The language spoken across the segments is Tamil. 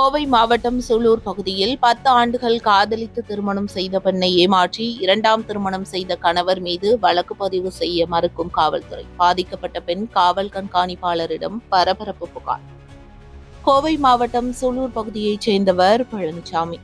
கோவை மாவட்டம் சூலூர் பகுதியில் பத்து ஆண்டுகள் காதலித்து திருமணம் செய்த பெண்ணை ஏமாற்றி இரண்டாம் திருமணம் செய்த கணவர் மீது வழக்கு பதிவு செய்ய மறுக்கும் காவல்துறை. பாதிக்கப்பட்ட பெண் காவல் கண்காணிப்பாளரிடம் பரபரப்பு புகார். கோவை மாவட்டம் சூலூர் பகுதியைச் சேர்ந்தவர் பழனிசாமி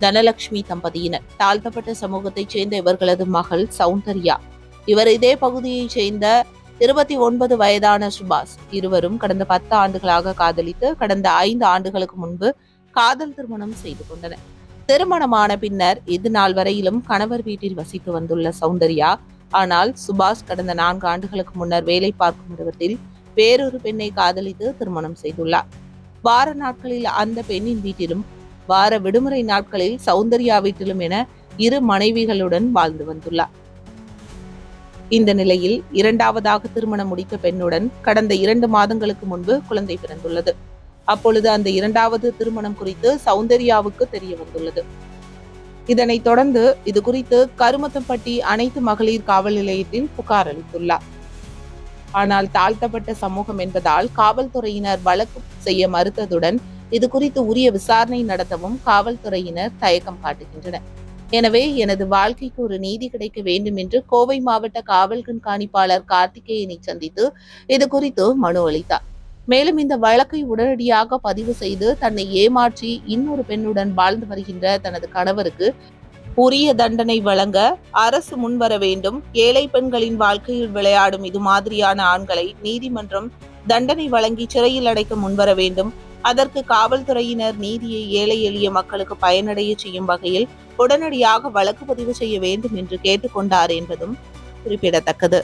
தனலட்சுமி தம்பதியினர். தாழ்த்தப்பட்ட சமூகத்தைச் சேர்ந்த இவர்களது மகள் சௌந்தர்யா. இவர் இதே பகுதியைச் சேர்ந்த இருபத்தி ஒன்பது வயதான சுபாஷ் இருவரும் கடந்த பத்து ஆண்டுகளாக காதலித்து கடந்த ஐந்து ஆண்டுகளுக்கு முன்பு காதல் திருமணம் செய்து கொண்டனர். திருமணமான பின்னர் இது நாள் வரையிலும் கணவர் வீட்டில் வசித்து வந்துள்ள சௌந்தர்யா ஆனால் சுபாஷ் கடந்த நான்கு ஆண்டுகளுக்கு முன்னர் வேலை பார்க்கும் இடத்தில் வேறொரு பெண்ணை காதலித்து திருமணம் செய்துள்ளார். வார நாட்களில் அந்த பெண்ணின் வீட்டிலும் வார விடுமுறை நாட்களில் சௌந்தர்யா வீட்டிலும் என இரு மனைவிகளுடன் வாழ்ந்து வந்துள்ளார். இந்த நிலையில் இரண்டாவதாக திருமணம் முடித்த பெண்ணுடன் கடந்த இரண்டு மாதங்களுக்கு முன்பு குழந்தை பிறந்துள்ளது. அப்பொழுது அந்த இரண்டாவது திருமணம் குறித்து சௌந்தர்யாவுக்கு தெரிய வந்துள்ளது. இதனைத் தொடர்ந்து இது குறித்து கருமத்தம்பட்டி அனைத்து மகளிர் காவல் நிலையத்தில் புகார் அளித்துள்ளார். ஆனால் தாழ்த்தப்பட்ட சமூகம் என்பதால் காவல்துறையினர் வழக்கு செய்ய மறுத்ததுடன் இது குறித்து உரிய விசாரணை நடத்தவும் காவல்துறையினர் தயக்கம் காட்டுகின்றனர். எனவே எனது வாழ்க்கைக்கு ஒரு நீதி கிடைக்க வேண்டும் என்று கோவை மாவட்ட காவல் கண்காணிப்பாளர் கார்த்திகேயனை சந்தித்து இது குறித்து மனு அளித்தார். மேலும் இந்த வழக்கை உடனடியாக பதிவு செய்து தன்னை ஏமாற்றி இன்னொரு பெண்ணுடன் வாழ்ந்து வருகின்ற தனது கணவருக்கு உரிய தண்டனை வழங்க அரசு முன்வர வேண்டும். ஏழை பெண்களின் வாழ்க்கையில் விளையாடும் இது மாதிரியான ஆண்களை நீதிமன்றம் தண்டனை வழங்கி சிறையில் அடைக்க முன்வர வேண்டும். அதற்கு காவல்துறையினர் நீதியை ஏழை எளிய மக்களுக்கு பயனடைய செய்யும் வகையில் உடனடியாக வழக்கு பதிவு செய்ய வேண்டும் என்று கேட்டுக்கொண்டார் என்பதும் குறிப்பிடத்தக்கது.